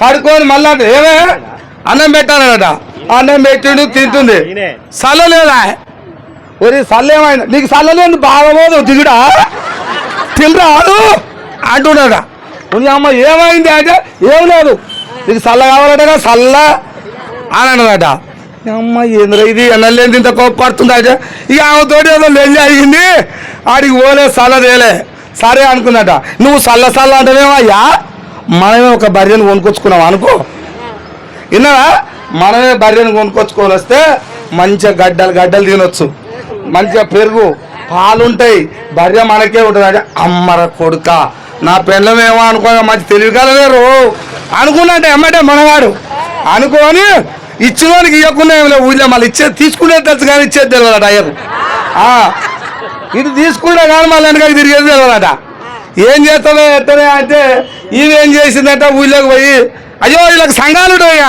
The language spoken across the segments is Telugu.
కడుక్కొని మళ్ళా ఏమే? అన్నం పెట్టానట అన్నం పెట్టిండు తింటుంది. సల్ల లేదా ఒరి సల్ల ఏమైంది నీకు సల్ల లేదు బాగా పోదు దిగుడా తినరాదు అంటున్నాడా. ఉని అమ్మ ఏమైంది అంటే ఏం లేదు. నీకు సల్ల కావాలట సల్ల అని అన్నదట. అమ్మ ఏంద్ర ఇది? ఎన్నలేని ఇంత కోపడుతుంది అంటే ఇక ఆమెతోటి ఏదో లెంజి అయ్యింది. ఆడికి పోలే సల్ల తేలే. సరే అనుకున్నట. నువ్వు సల్ల సల్ల అంటేనేమయ్యా మనమే ఒక బర్రెను కొనుక్కొచ్చుకున్నాం అనుకో. విన్నారా మనమే బర్రెను కొనుక్కొచ్చుకొని వస్తే మంచిగా గడ్డలు గడ్డలు తినొచ్చు. మంచిగా పెరుగు పాలుంటాయి. బర్రె మనకే ఉంటుంది. అంటే అమ్మర కొడుక నా పెళ్ళమేమో అనుకో మంచి తెలివిగలలేరు అనుకున్నట్టే ఎమ్మటే మనవాడు అనుకోని ఇచ్చినోనికి ఇవ్వకుండా ఏమి లేవు. ఊళ్ళో మళ్ళీ ఇచ్చేది తీసుకునే తెలుసు కానీ ఇచ్చేది తెలియదు అయ్యకు ఇది తీసుకున్నా కానీ మళ్ళీ వెనకాల తిరిగేది తెలియదట ఏం చేస్తావే ఎత్తనే అంటే ఇవేం చేసిందంట ఊళ్ళోకి పోయి అయ్యో వీళ్ళకి సంఘాలు ఉంటాయి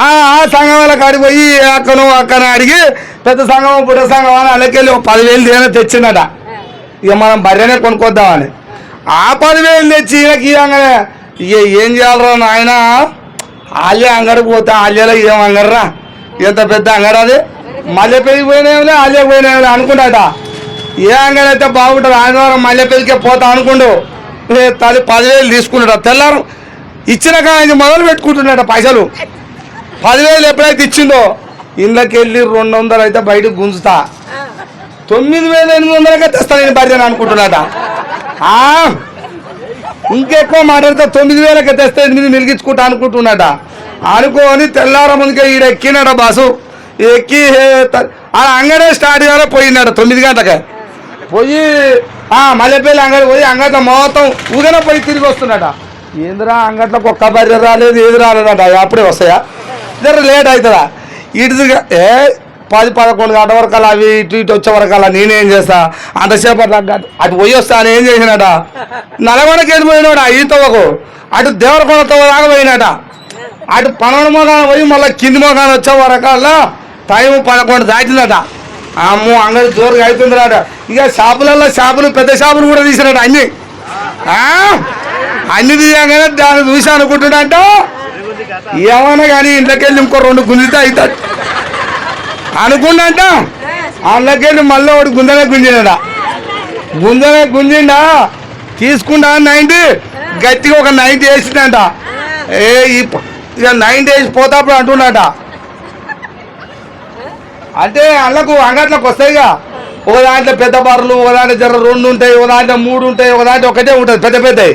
ఆ సంఘం వాళ్ళకి అడిగిపోయి అక్కను అక్కను అడిగి పెద్ద సంఘం పుట్ట సంఘం అని వాళ్ళకెళ్ళి ఒక పదివేలు దేనో తెచ్చిందట. ఇక మనం బర్రెనే కొనుక్కొద్దామని. ఆ పదివేలు తెచ్చి ఈయనకి ఇవ్వగానే ఇక ఏం చేయాలరా నాయన? ఆలే అంగడికి పోతే ఆలేలో ఏం అంగడరా? ఎంత పెద్ద అంగడి అది? మల్లె పెరిగి పోయినావులే ఆలే పోయినావులే అనుకుంటాట ఏ అంగడి అయితే బాగుంటుంది ఆదివారం మల్లెపల్లికే పోతా అనుకుండు. ఏ తల్లి పదివేలు తీసుకున్నాడు తెల్లారం ఇచ్చిన కానీ మొదలు పెట్టుకుంటున్నాడు పైసలు. పదివేలు ఎప్పుడైతే ఇచ్చిందో ఇళ్ళకి వెళ్ళి రెండు వందలు అయితే బయటకు గుంజుతా. తొమ్మిది వేల ఎనిమిది వందలకే తెస్తా నేను భార్యను అనుకుంటున్నాట ఇంకెక్కువ మాట్లాడితే తొమ్మిది వేలకి తెస్తే ఎనిమిది మిలిగించుకుంటా అనుకుంటున్నాట అనుకోని తెల్లార ముందుకే ఈడ ఎక్కినాడ బాసు. ఎక్కి ఆ అంగడే స్టార్ట్ చేయాలి పోయినాడు తొమ్మిది గంటలకే. పోయి ఆ మల్లెపల్లి అంగడి పోయి అంగట్లో మొత్తం ఊగన పోయి తిరిగి వస్తున్నాడ. ఏందిరా అంగట్లోకి ఒక్క బర్రె రాలేదు ఏది రాలేదట. అప్పుడే వస్తాయా? జర లేట్ అవుతుందా? ఇటుగా ఏ పది పదకొండు గంట వరకు అవి ఇటు ఇటు వచ్చే వరకు నేనేం చేస్తా? అంతసేపు అట్లా అటు పోయి వస్తా అని ఏం చేసినట నల్గొండకి వెళ్ళి పోయినాడు? ఈ తవ్వకు. అటు దేవరకొండ తవ్వ దాకా పోయినట అటు పన్నెండు మోగాన పోయి మళ్ళీ కింది మోగాన వచ్చే వరకల్లా టైం పదకొండు దాటిందట. అమ్మో అంగడి జోరుగా అవుతుందిరాట. ఇక షాపులలో షాపులు పెద్ద షాపులు కూడా తీసినట్టు అన్ని. అన్ని తీయగానే దాన్ని చూసి అనుకుంటున్నాంట ఏమైనా కానీ ఇంట్లోకెళ్ళి ఇంకో రెండు గుంజితే అవుతాడు అనుకున్నాంట అందులోకెళ్ళి మళ్ళీ ఒకటి గుంజనే గుంజినాడా. గుంజనే గుంజిండా తీసుకుంటా నైంటీ గట్టిగా ఒక నైంటీ వేసిందంట. ఏ ఇక నైంటీ వేసి పోతాప్పుడు అంటున్నాట అంటే అళ్ళకు అంగట్లోకి వస్తాయిగా. ఒక దాంట్లో పెద్ద బర్రెలు ఒక దాంట్లో జర రెండు ఉంటాయి ఒక దాంట్లో మూడు ఉంటాయి ఒక దాంట్లో ఒకటే ఉంటుంది పెద్ద పెద్దవి